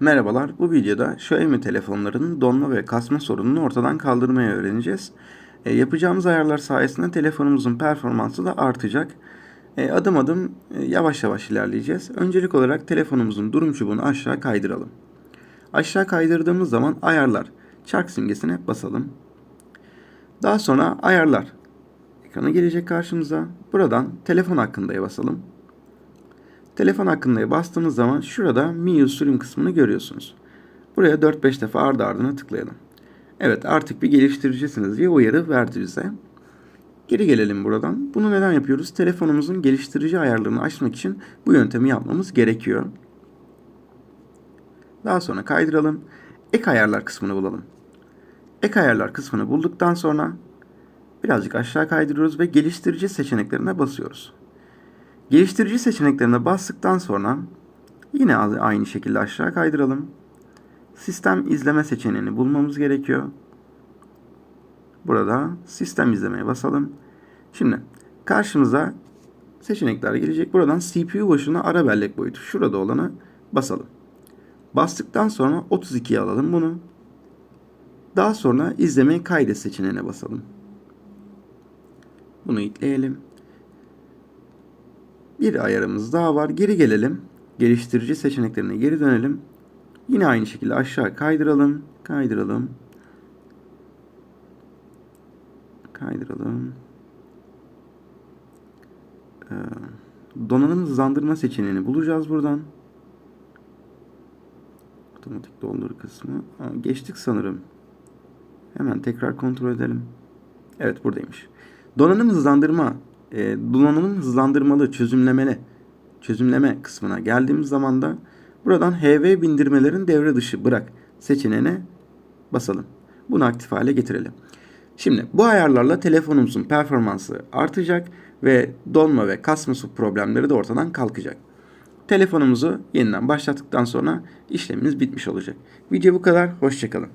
Merhabalar, bu videoda Xiaomi telefonlarının donma ve kasma sorununu ortadan kaldırmayı öğreneceğiz. E, yapacağımız ayarlar sayesinde telefonumuzun performansı da artacak. E, adım adım e, yavaş yavaş ilerleyeceğiz. Öncelik olarak telefonumuzun durum çubuğunu aşağı kaydıralım. Aşağı kaydırdığımız zaman ayarlar, çark simgesine basalım. Daha sonra ayarlar ekranı gelecek karşımıza. Buradan telefon hakkındaya basalım. Telefon hakkındaya bastığınız zaman şurada MIUI sürüm kısmını görüyorsunuz. Buraya 4-5 defa ardı ardına tıklayalım. Evet artık bir geliştiricisiniz diye uyarı verdi bize. Geri gelelim buradan. Bunu neden yapıyoruz? Telefonumuzun geliştirici ayarlarını açmak için bu yöntemi yapmamız gerekiyor. Daha sonra kaydıralım. Ek ayarlar kısmını bulalım. Ek ayarlar kısmını bulduktan sonra birazcık aşağı kaydırıyoruz ve geliştirici seçeneklerine basıyoruz. Geliştirici seçeneklerine bastıktan sonra yine aynı şekilde aşağı kaydıralım. Sistem izleme seçeneğini bulmamız gerekiyor. Burada sistem izlemeye basalım. Şimdi karşımıza seçenekler gelecek. Buradan CPU başına ara bellek boyutu. Şurada olanı basalım. Bastıktan sonra 32'ye alalım bunu. Daha sonra izlemeyi kaydet seçeneğine basalım. Bunu ekleyelim. Bir ayarımız daha var. Geri gelelim. Geliştirici seçeneklerine geri dönelim. Yine aynı şekilde aşağı kaydıralım. Kaydıralım. Kaydıralım. Ee, donanım hızlandırma seçeneğini bulacağız buradan. Otomatik doldur kısmı. Geçtik sanırım. Hemen tekrar kontrol edelim. Evet buradaymış. Donanım hızlandırma, e, donanımın hızlandırmalı, çözümlemeli, çözümleme kısmına geldiğimiz zaman da buradan HV bindirmelerin devre dışı bırak seçeneğine basalım. Bunu aktif hale getirelim. Şimdi bu ayarlarla telefonumuzun performansı artacak ve donma ve kasma su problemleri de ortadan kalkacak. Telefonumuzu yeniden başlattıktan sonra işlemimiz bitmiş olacak. Video bu kadar. Hoşçakalın.